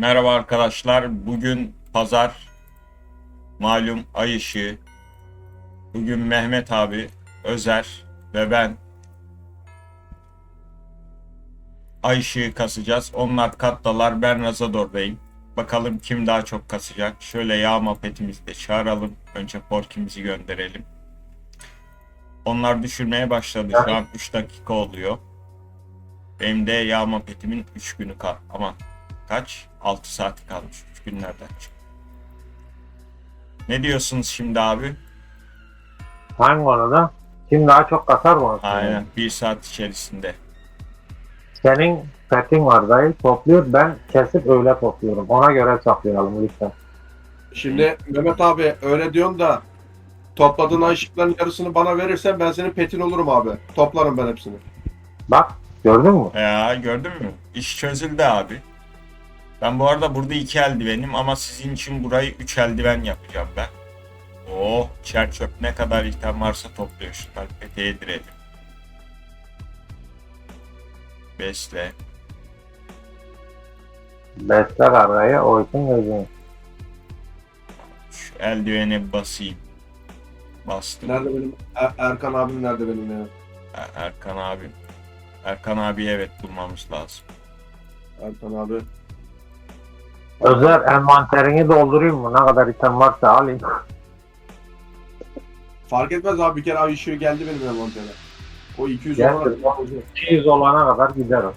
Merhaba arkadaşlar. Bugün pazar. Malum ay ışığı. Bugün Mehmet abi, Özer ve ben ay ışığı kasacağız. Onlar kattalar. Ben Razador'dayım. Bakalım kim daha çok kasacak. Şöyle yağma petimizi de çağıralım. Önce Porkimizi gönderelim. Onlar düşürmeye başladı. Şu an 3 dakika oluyor. Benim de yağma petimin 3 günü kal. Aman kaç? 6 saati kalmış. 3 günlerden çık. Ne diyorsunuz şimdi abi? Hangi konuda? Kim daha çok kasar mı? Aynen. 1 saat içerisinde. Senin petin var dayı topluyor. Ben kesip öyle topluyorum. Ona göre saklayalım lütfen. Şimdi Mehmet abi öyle diyorsun da topladığın ayışıkların yarısını bana verirsen ben senin petin olurum abi. Toplarım ben hepsini. Bak gördün mü? Ya gördün mü? İş çözüldü abi. Ben bu arada burada iki eldivenim ama sizin için burayı üç eldiven yapacağım ben. Oh, çer çöp ne kadar item varsa topluyor şunlar. Pete yedirelim. Besle. Besler araya o için gözünü. Şu eldivene basayım. Bastım. Nerede benim Er- Erkan abim nerede benim ya? Er- Erkan abim. Erkan abi evet bulmamız lazım. Erkan abi. Özer envanterini doldurayım mı? Ne kadar item varsa alayım. Fark etmez abi bir kere ay ışığı geldi benim envantere. O 200 Geldi. olarak. 200 olana kadar giderim.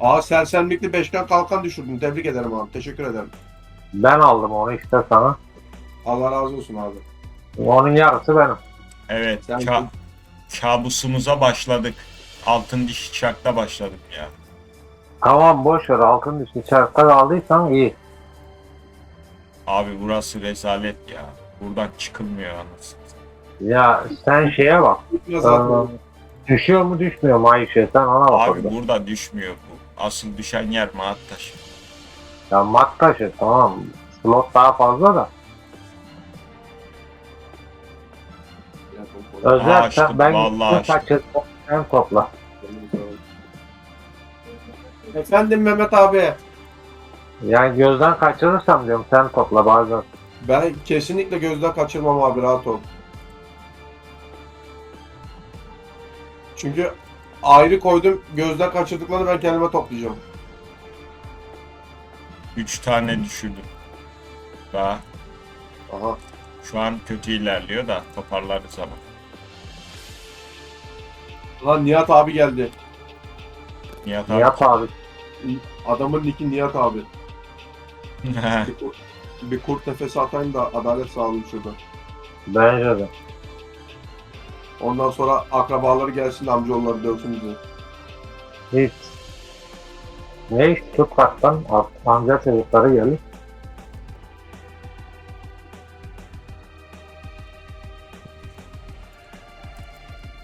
Aa sersemlikli beşgen kalkan düşürdün. Tebrik ederim abi. Teşekkür ederim. Ben aldım onu işte sana. Allah razı olsun abi. Onun yarısı benim. Evet, Sen- ka- kabusumuza başladık. Altın diş çakta başladık ya. Tamam boş ver altın dışı çarkta aldıysan iyi. Abi burası rezalet ya. Buradan çıkılmıyor anasını. Ya sen şeye bak. Biraz abi. düşüyor mu düşmüyor mu Ayşe sen ona bak. Abi orada. burada düşmüyor bu. Asıl düşen yer maat taşı. Ya mat taşı tamam. Slot daha fazla da. Sen ben vallahi gittim açtım. kaçırdım. Sen topla. Efendim Mehmet abi. Yani gözden kaçırırsam diyorum sen topla bazen. Ben kesinlikle gözden kaçırmam abi rahat ol. Çünkü ayrı koydum gözden kaçırdıklarını ben kendime toplayacağım. 3 tane düşürdüm. Daha Aha. şu an kötü ilerliyor da toparlarız ama. Lan Nihat abi geldi. Nihat abi. Yap abi. Adamın nicki Nihat abi. Bir, kur- bir kurt nefesi atayım da adalet sağlayayım şurada. Bence de. Ondan sonra akrabaları gelsin amcaoğulları dövsün bizi. Hiç. Ne iş tut kattan amca çocukları gelir.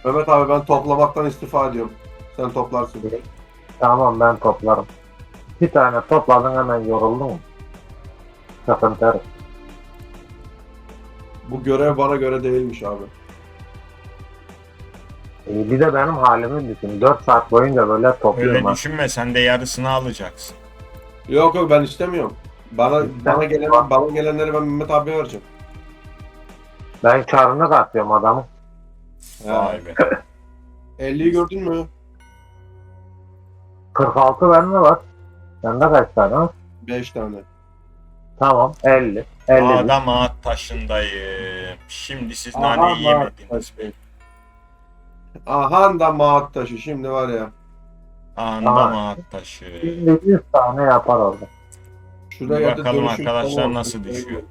Mehmet abi ben toplamaktan istifa ediyorum. Sen toplarsın. Tamam ben toplarım. Bir tane topladın hemen yoruldun mu? Sıkıntı yok. Bu görev bana göre değilmiş abi. Ee, Bir de benim halimi düşün. 4 saat boyunca böyle topluyorum. Öyle ben. düşünme sen de yarısını alacaksın. Yok yok ben istemiyorum. Bana Ben- bana gelen bana gelenleri ben Mehmet abiye vereceğim. Ben karnını katıyorum adamın. Vay be. 50'yi gördün mü? 46 bende var. Sende kaç tane var? 5 tane. Tamam 50. 50. Adam ağaç taşındayım. Şimdi siz Aha, naneyi ağaç yemediniz mi? Aha da maat taşı şimdi var ya. Anda Aha. ağaç taşı. Şimdi 100 tane yapar orada. Şurada Bir yerde bakalım dönüşüm arkadaşlar nasıl düşüyor.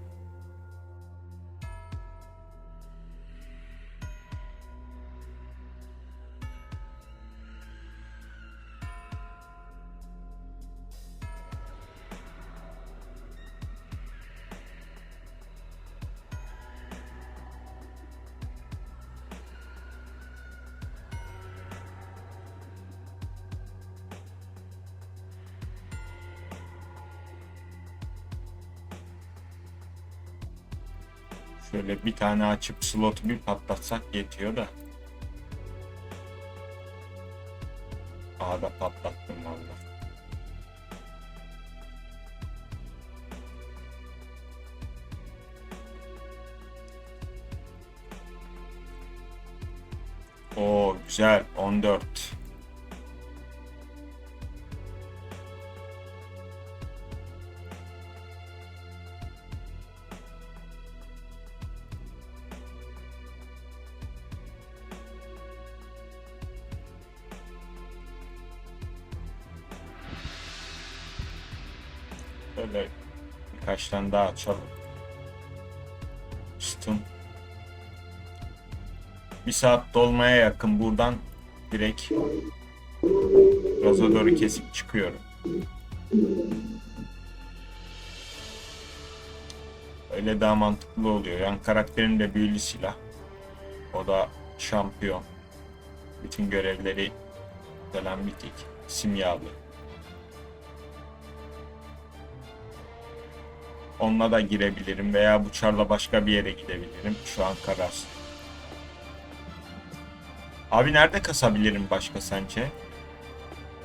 Şöyle bir tane açıp slotu bir patlatsak yetiyor da. Aa da patlattım Böyle birkaç tane daha açalım. Stun. Bir saat dolmaya yakın buradan direkt gaza doğru kesip çıkıyorum. Öyle daha mantıklı oluyor. Yan karakterin de büyülü silah. O da şampiyon. Bütün görevleri falan bitik. Simyalı. Onunla da girebilirim veya bu çarla başka bir yere gidebilirim. Şu an kararsız. Abi nerede kasabilirim başka sence?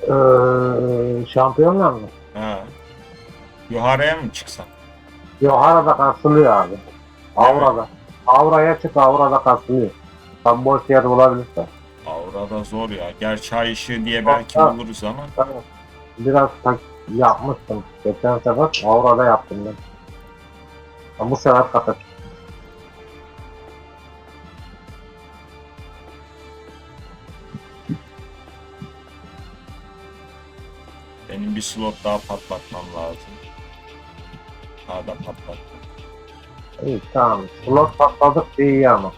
Ee, şampiyonlar mı? Ha. Yuhara'ya mı çıksam? Yohara'da kasılıyor abi. Avra'da. Avra'ya çık Avra'da kasılıyor. Tam boş yer bulabilirsen. Aura'da zor ya. Gerçi ay ışığı diye belki Ha. buluruz ama. Tamam. Biraz tak yapmıştım. Geçen sefer Avra'da yaptım ben. Ama bu sefer kata Benim bir slot daha patlatmam lazım. Daha da patlattım. İyi tamam. Slot patladık iyi ama.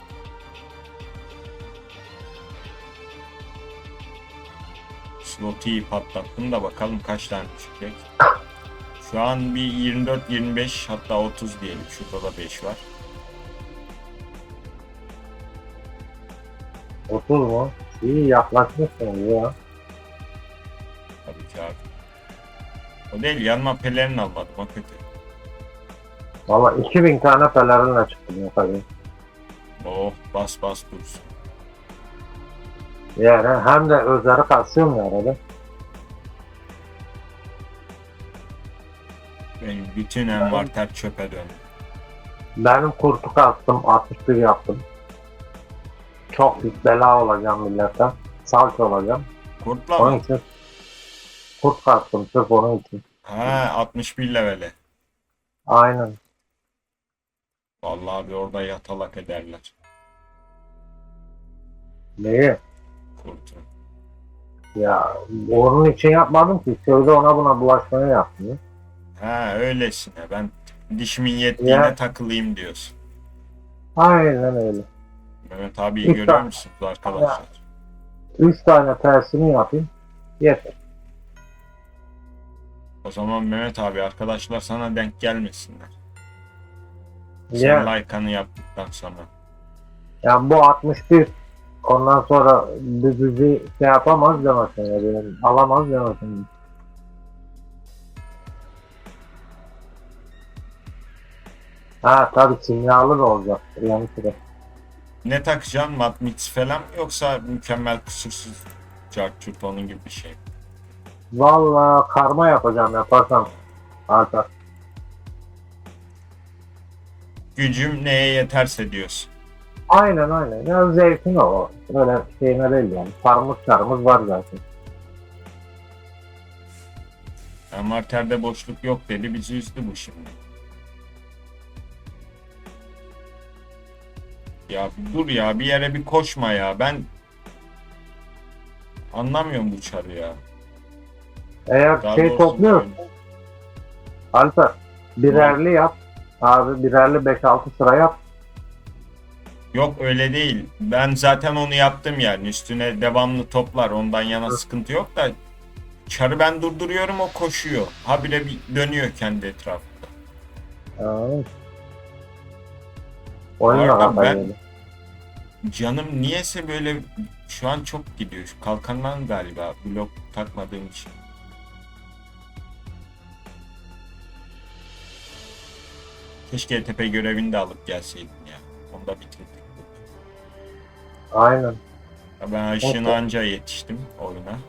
Slot'u iyi patlattım da bakalım kaç tane çıkacak. Şu an bir 24-25 hatta 30 diyelim. Şurada da 5 var. 30 mu? İyi yaklaşmışsın ya. Tabii ki abi. O değil yanıma pelerin almadım o kötü. Valla 2000 tane pelerinle çıktım ya tabii. Oh bas bas dursun. Yani hem de özleri kasıyor mu arada? Benim bütün envanter çöpe döndü. Benim kurtu kastım 61 yaptım. Çok büyük bela olacağım millete. Salç olacağım. Kurtla Onun mı? için kurt kastım sırf onun için. Ha 61 levele. Aynen. Vallahi abi orada yatalak ederler Neyi? kurtu. Ya onun için yapmadım ki. Köyde ona buna bulaşmaya yaptım. Ha öylesine ben dişimin yettiğine Ya. takılayım diyorsun. Aynen öyle. Mehmet abi İlk görüyor ben- musunuz arkadaşlar? Üç tane tersini yapayım. Yeter. O zaman Mehmet abi arkadaşlar sana denk gelmesinler. Sen Ya, like'ını yaptıktan sonra. ya bu 61 ondan sonra bizi şey yapamaz demesin ya benim. Alamaz demesin. Ha tabii kimyalı da olacak. Yani sıra. Ne takacaksın? Matmix falan yoksa mükemmel kusursuz Cartçurt onun gibi bir şey? Valla karma yapacağım yaparsam. Artar. Gücüm neye yeterse diyorsun. Aynen aynen. Ya zevkin o. Böyle şeyine değil yani. Sarımız sarımız var zaten. Envanterde boşluk yok dedi bizi üzdü bu şimdi. Ya dur ya bir yere bir koşma ya ben anlamıyorum bu çarı ya. Eğer Daha şey doğrusu topluyor. bu- Alper birerli yap. Abi birerli 5-6 sıra yap. Yok öyle değil. Ben zaten onu yaptım yani. Üstüne devamlı toplar. Ondan yana sıkıntı yok da çarı ben durduruyorum o koşuyor. Habire bir dönüyor kendi etrafında. Mı? Oyunla Pardon, ben-. Canım niyeyse böyle şu an çok gidiyor. Şu Kalkandan galiba blok takmadığım için. Keşke tepe görevini de alıp gelseydim ya. Onu da bitirdik. Aynen. Ya Ben Okey. anca yetiştim oyuna.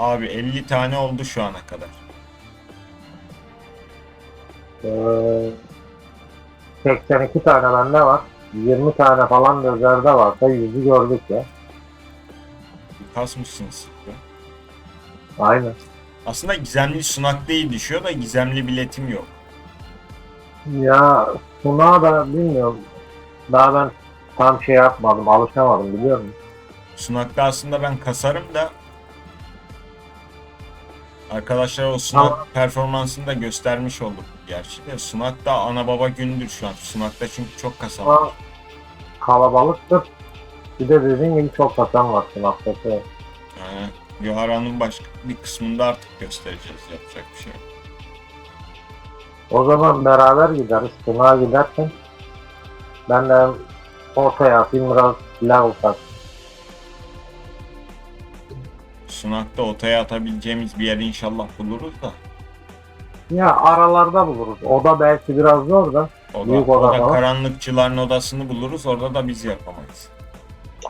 Abi 50 tane oldu şu ana kadar. Ee, 82 tane bende var. 20 tane falan gözlerde varsa yüzü gördük ya. Kasmışsınız. Aynen. Aslında gizemli sunak değil düşüyor da gizemli biletim yok. Ya sunağa da bilmiyorum. Daha ben tam şey yapmadım, alışamadım biliyor musun? Sunakta aslında ben kasarım da Arkadaşlar o sunak performansını da göstermiş olduk gerçi de. Sunak'ta ana baba gündür şu an. Sunak'ta çünkü çok kasan var. Kalabalıktır. Bir de dediğin gibi çok katan var sunaktaki. Yani Yohara'nın başka bir kısmında artık göstereceğiz. Yapacak bir şey yok. O zaman beraber gideriz. Sunağa giderken ben de ortaya atayım biraz level tak. Sunak'ta otaya atabileceğimiz bir yer inşallah buluruz da. Ya aralarda buluruz. O da belki biraz zor da. O da, Büyük oda da falan. karanlıkçıların odasını buluruz. Orada da biz yapamayız.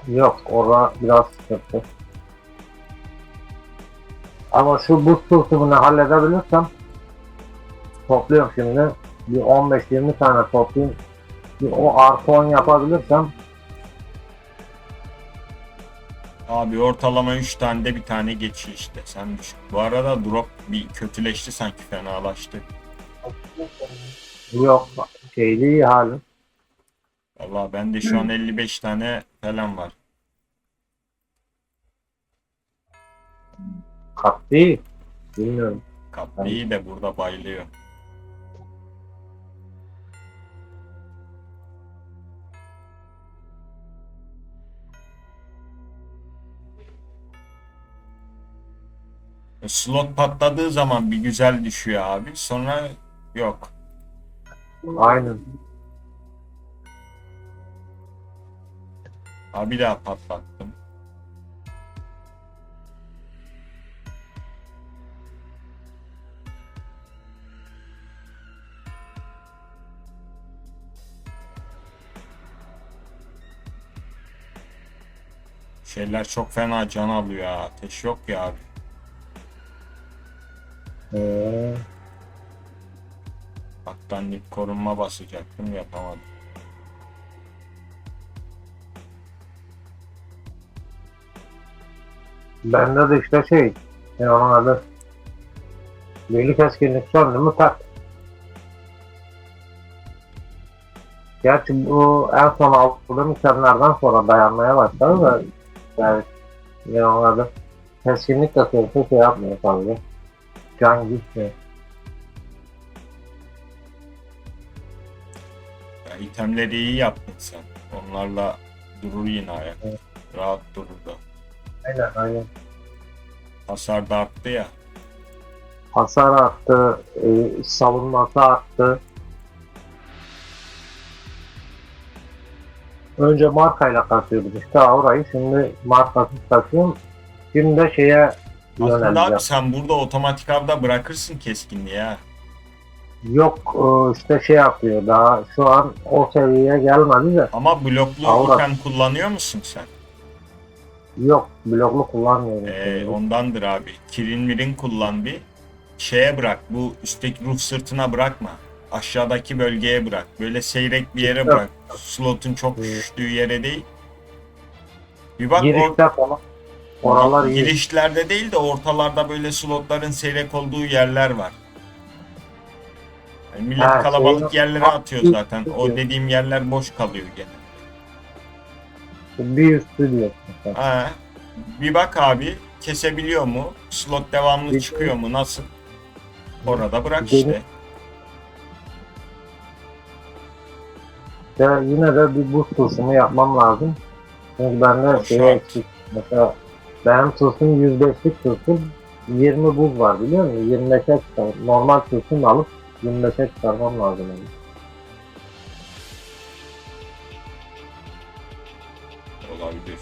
Yok orada biraz sıkıntı. Ama şu buz tılsımını halledebilirsem topluyorum şimdi. Bir 15-20 tane toplayayım. Bir o artı 10 yapabilirsem Abi ortalama 3 tane de bir tane geçiyor işte. Sen düşün. Bu arada drop bir kötüleşti sanki fenalaştı. yok şeyli iyi halim. Valla bende şu an 55 tane falan var. Değil. Bilmiyorum. Kapliyi de burada bayılıyor. Slot patladığı zaman bir güzel düşüyor abi. Sonra yok. Aynen. Abi daha patlattım. Şeyler çok fena can alıyor ya. Ateş yok ya abi. Ee, Hatta nip korunma basacaktım yapamadım. bende de işte şey onun adı birlik söndü mü tak. Gerçi bu en son aldığım itemlerden sonra dayanmaya başladı da yani onun adı keskinlik de şey yapmıyor tabii. Can gitmiyor. Ya itemleri iyi yaptın sen. Onlarla durur yine ayak. Evet. Rahat durur da. Aynen aynen. Hasar da arttı ya. Hasar arttı, e, savunması arttı. Önce markayla kasıyorduk işte orayı şimdi markasız kasıyorum. Şimdi de şeye Aslında abi sen burada otomatik avda bırakırsın keskinliği ha. Yok e, işte şey yapıyor daha şu an o seviyeye gelmedi de Ama bloklu Avra. item kullanıyor musun sen? yok bloklu kullanmıyorum. Ee, ondandır abi. Kirin mirin kullan bir. Şeye bırak. Bu üstteki ruh sırtına bırakma. Aşağıdaki bölgeye bırak. Böyle seyrek bir yere bırak. Slotun çok Evet. düştüğü yere değil. Bir bak or- Girişte falan oralar iyi. girişlerde değil de ortalarda böyle slotların seyrek olduğu yerler var. Yani millet Ha, kalabalık şey- yerlere atıyor zaten. O dediğim yerler boş kalıyor gene. Bir üstü sen. Ha, bir bak abi kesebiliyor mu? Slot devamlı Bir- çıkıyor mu? Nasıl? Orada bırak işte. Ya yine de bir buz tılsımı yapmam lazım. Çünkü bende şey şart. eksik. Mesela benim tılsım 105'lik tılsım 20 buz var biliyor musun? 25'e çıkar. Normal tılsım alıp 25'e çıkarmam lazım. Yani. Olabilir.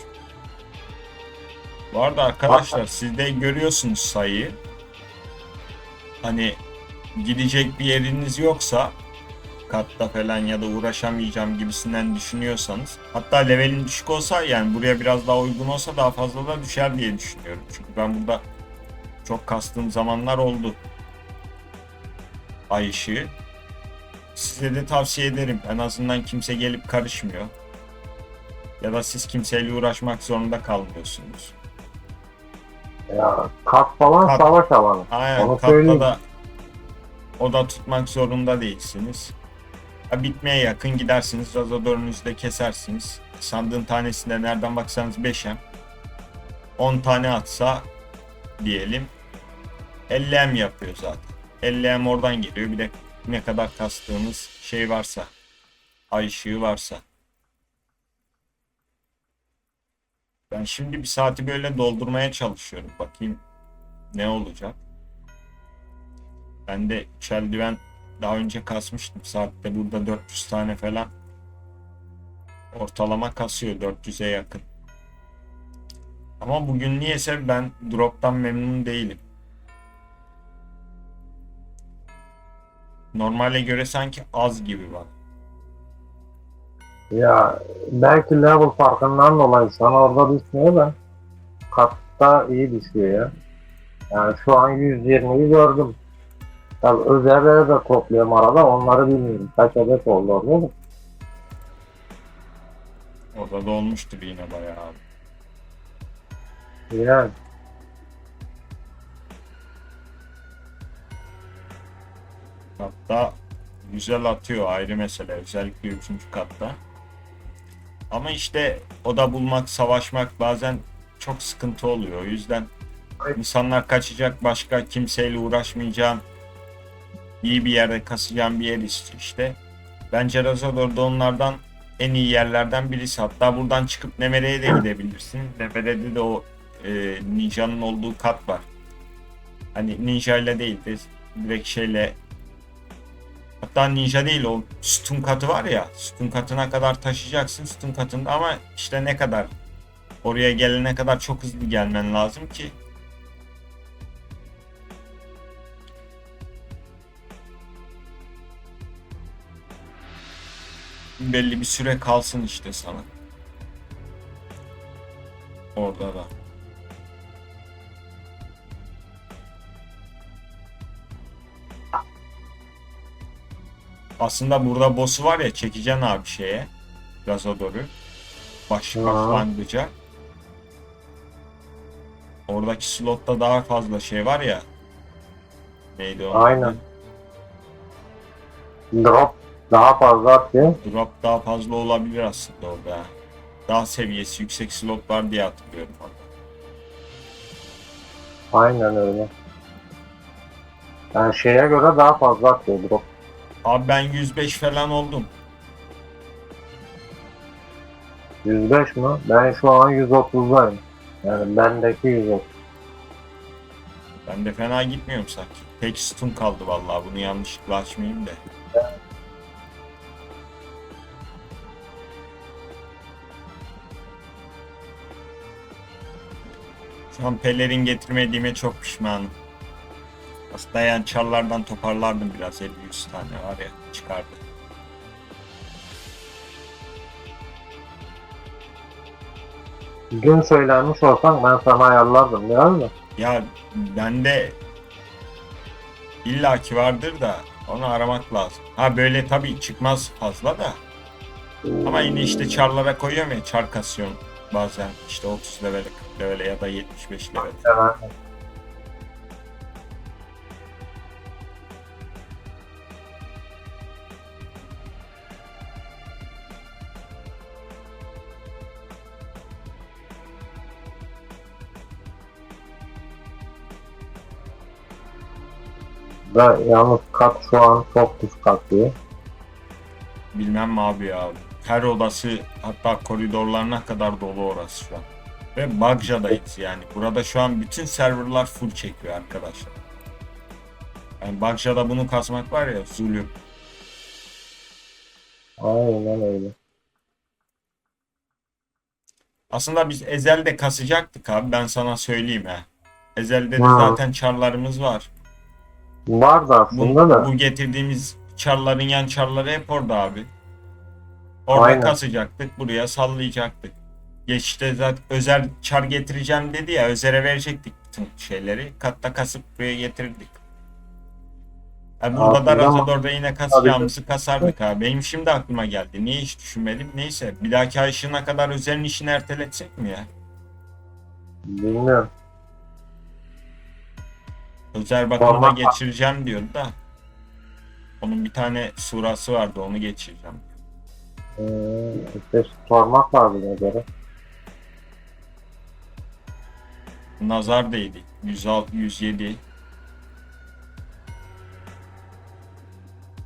Bu arada arkadaşlar siz de görüyorsunuz sayıyı. Hani gidecek bir yeriniz yoksa katta falan ya da uğraşamayacağım gibisinden düşünüyorsanız hatta levelin düşük olsa yani buraya biraz daha uygun olsa daha fazla da düşer diye düşünüyorum. Çünkü ben burada Çok kastığım zamanlar oldu. Ay ışığı. Size de tavsiye ederim. En azından kimse gelip karışmıyor. Ya da siz kimseyle uğraşmak zorunda kalmıyorsunuz. Ya kat falan Kat. savaş alanı. Aynen Onu katta söyleyeyim. da oda tutmak zorunda değilsiniz. Ha, bitmeye yakın gidersiniz. Razador'unuzu da kesersiniz. Sandığın tanesinde nereden baksanız 5'em. 10 tane atsa diyelim 50 M yapıyor zaten. 50 M oradan geliyor. Bir de ne kadar kastığımız şey varsa ay ışığı varsa. Ben şimdi bir saati böyle doldurmaya çalışıyorum. Bakayım ne olacak. Ben de üç eldiven daha önce kasmıştım. Saatte burada 400 tane falan ortalama kasıyor 400'e yakın. Ama bugün niyeyse ben drop'tan memnun değilim. Normale göre sanki az gibi bak. Ya belki level farkından dolayı sana orada düşmüyor da katta iyi düşüyor ya. Yani şu an 120'yi gördüm. Tabii özelleri de topluyorum arada onları bilmiyorum. Kaç adet oldu orada da. Orada da olmuştur yine bayağı abi. Yani Hatta güzel atıyor ayrı mesele özellikle 3. katta. Ama işte oda bulmak, savaşmak bazen çok sıkıntı oluyor. O yüzden insanlar kaçacak, başka kimseyle uğraşmayacağım. İyi bir yerde kasacağım bir yer istiyor işte. Bence Razador da onlardan en iyi yerlerden birisi. Hatta buradan çıkıp Nemere'ye de gidebilirsin. Nemere'de de o e, ninjanın olduğu kat var. Hani ninja ile değil de direkt şeyle Hatta ninja değil o sütun katı var ya sütun katına kadar taşıyacaksın sütun katında ama işte ne kadar oraya gelene kadar çok hızlı gelmen lazım ki belli bir süre kalsın işte sana. Orada da. Aslında burada boss'u var ya çekeceksin abi şeye. Gazador'u. Baş, Aa. başlangıca. Oradaki slotta daha fazla şey var ya. Neydi o? Aynen. drop daha fazla atıyor. Drop daha fazla olabilir aslında orada. Daha seviyesi yüksek slot var diye hatırlıyorum. Aynen öyle. Yani şeye göre daha fazla atıyor drop. Abi ben 105 falan oldum. 105 mi? Ben şu an 130'dayım. Yani bendeki 130. Ben de fena gitmiyorum sanki. Tek stun kaldı vallahi bunu yanlışlıkla açmayayım da. An pelerin getirmediğime çok pişmanım. Aslında yani çarlardan toparlardım biraz 50-100 tane var ya çıkardı. Gün söylenmiş olsan ben sana ayarlardım biraz da. Ya bende illaki vardır da onu aramak lazım. Ha böyle tabii çıkmaz fazla da. Ama yine işte çarlara koyuyorum ya çar kasıyorum. Bazen işte 30 levele 40 levele ya da 75 levele. Hemen. Da yalnız kat şu an çok düz katlıyor. Bilmem mi abi ya. Her odası hatta koridorlarına kadar dolu orası şu an. Ve Bagja'dayız yani. Burada şu an bütün serverlar full çekiyor arkadaşlar. Yani Bagja'da bunu kasmak var ya zulüm. Aynen öyle. Aslında biz Ezel'de kasacaktık abi ben sana söyleyeyim ha. Ezel'de de Ha. zaten çarlarımız var. Var da Bu, aslında da. bu getirdiğimiz çarların yan çarları hep orada abi. Orada Aynen. kasacaktık, buraya sallayacaktık. Geçişte zaten özel çar getireceğim dedi ya, özere verecektik. tüm şeyleri. Katta kasıp buraya getirdik. Yani burada da Razador'da yine kasacağımızı kasardık abi. Benim şimdi aklıma geldi. Niye hiç düşünmedim? Neyse. Bir dahaki ay ışığına kadar özelin işini erteletsek mi ya? Bilmiyorum. Özel bakımda geçireceğim diyordu da. Onun bir tane surası vardı onu geçireceğim. Ee, işte sormak ne göre. Nazar değdi. 106, 107.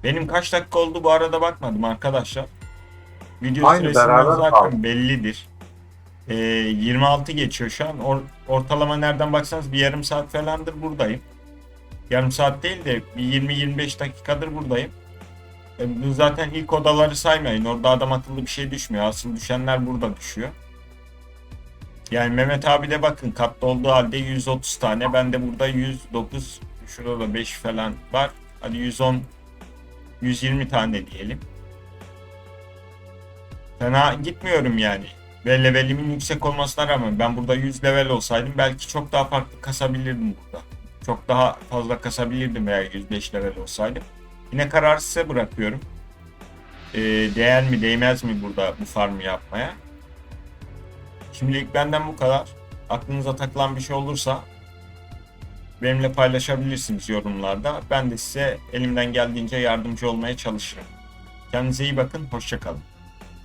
Benim kaç dakika oldu bu arada bakmadım arkadaşlar. Video Aynı, süresinden beraber zaten kaldık. bellidir. Ee, 26 geçiyor şu an. Or- ortalama nereden baksanız bir yarım saat falandır buradayım. Yarım saat değil de bir 20-25 dakikadır buradayım. E, zaten ilk odaları saymayın. Orada adam akıllı bir şey düşmüyor. Asıl düşenler burada düşüyor. Yani Mehmet abi de bakın katta olduğu halde 130 tane. Ben de burada 109, şurada da 5 falan var. Hadi 110, 120 tane diyelim. Fena gitmiyorum yani. Ve levelimin yüksek olmasına rağmen ben burada 100 level olsaydım belki çok daha farklı kasabilirdim burada. Çok daha fazla kasabilirdim eğer 105 level olsaydım. Yine kararı size bırakıyorum. Ee, değer mi değmez mi burada bu farmı yapmaya? Şimdilik benden bu kadar. Aklınıza takılan bir şey olursa benimle paylaşabilirsiniz yorumlarda. Ben de size elimden geldiğince yardımcı olmaya çalışırım. Kendinize iyi bakın, hoşçakalın.